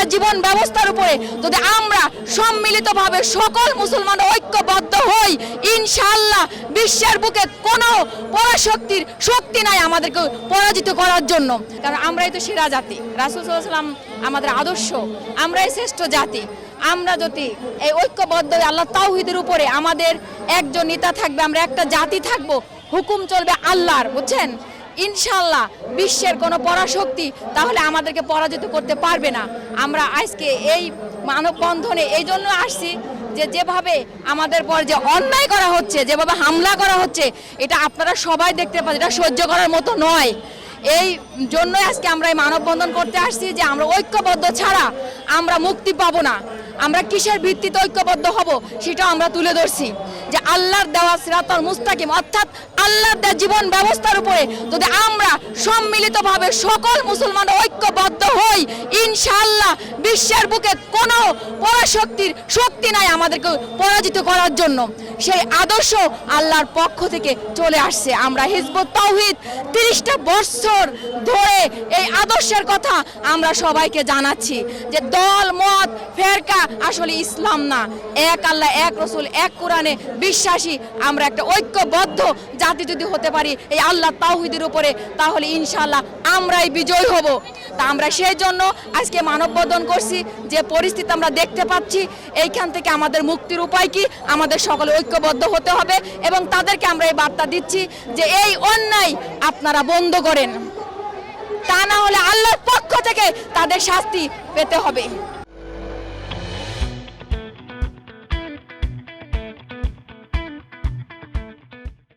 দেওয়া জীবন ব্যবস্থার উপরে যদি আমরা সম্মিলিতভাবে সকল মুসলমান ঐক্যবদ্ধ হই, ইনশাআল্লাহ বিশ্বের বুকে কোনো পরাশক্তির শক্তি নাই আমাদেরকে পরাজিত করার জন্য। কারণ আমরাই তো সেরা জাতি। রাসুল সাল্লাম আমাদের আদর্শ। আমরাই শ্রেষ্ঠ জাতি। আমরা যদি এই ঐক্যবদ্ধ আল্লাহ তাওহিদের উপরে আমাদের একজন নেতা থাকবে, আমরা একটা জাতি থাকব, হুকুম চলবে আল্লাহর, বুঝছেন? ইনশাল্লাহ বিশ্বের কোনো পরাশক্তি তাহলে আমাদেরকে পরাজিত করতে পারবে না। আমরা আজকে এই মানববন্ধনে এই জন্য আসছি যে যেভাবে আমাদের পর যে অন্যায় করা হচ্ছে, যেভাবে হামলা করা হচ্ছে, এটা আপনারা সবাই দেখতে পাচ্ছেন, এটা সহ্য করার মতো নয়। এই জন্যই আজকে আমরা এই মানববন্ধন করতে আসছি যে আমরা ঐক্যবদ্ধ ছাড়া আমরা মুক্তি পাবো না। আমরা কিসের ভিত্তিতে ঐক্যবদ্ধ হব সেটা আমরা তুলে ধরছি। যে আল্লাহর দেওয়া সিরাতাল মুস্তাকিম, অর্থাৎ আল্লাহর দেওয়া জীবন ব্যবস্থার উপরে যদি আমরা সম্মিলিতভাবে সকল মুসলমান ঐক্যবদ্ধ হই, ইনশাআল্লাহ বিশ্বের বুকে কোনো পরাশক্তির শক্তি নাই আমাদেরকে পরাজিত করার জন্য। সেই আদর্শ আল্লাহর পক্ষ থেকে চলে আসছে। আমরা হিজবুত তাওহিদ তিরিশটা বছর ধরে এই আদর্শের কথা আমরা সবাইকে জানাচ্ছি যে দল, মত, ফেরকা আসলে ইসলাম না। এক আল্লাহ, এক রসুল, এক কোরআনে বিশ্বাসী। আমরা একটা ঐক্যবদ্ধ জাতি যদি হতে পারি এই আল্লাহ তাওহিদের উপরে, তাহলে ইনশাল্লাহ আমরাই বিজয় হব। তা আমরা সেই জন্য আজকে মানববন্ধন করছি। যে পরিস্থিতি আমরা দেখতে পাচ্ছি, এইখান থেকে আমাদের মুক্তির উপায় কি? আমাদের সকলে ঐক্যবদ্ধ হতে হবে এবং তাদেরকে আমরা এই বার্তা দিচ্ছি যে এই অন্যায় আপনারা বন্ধ করেন। তা না হলে আল্লাহর পক্ষ থেকে তাদের শাস্তি পেতে হবে।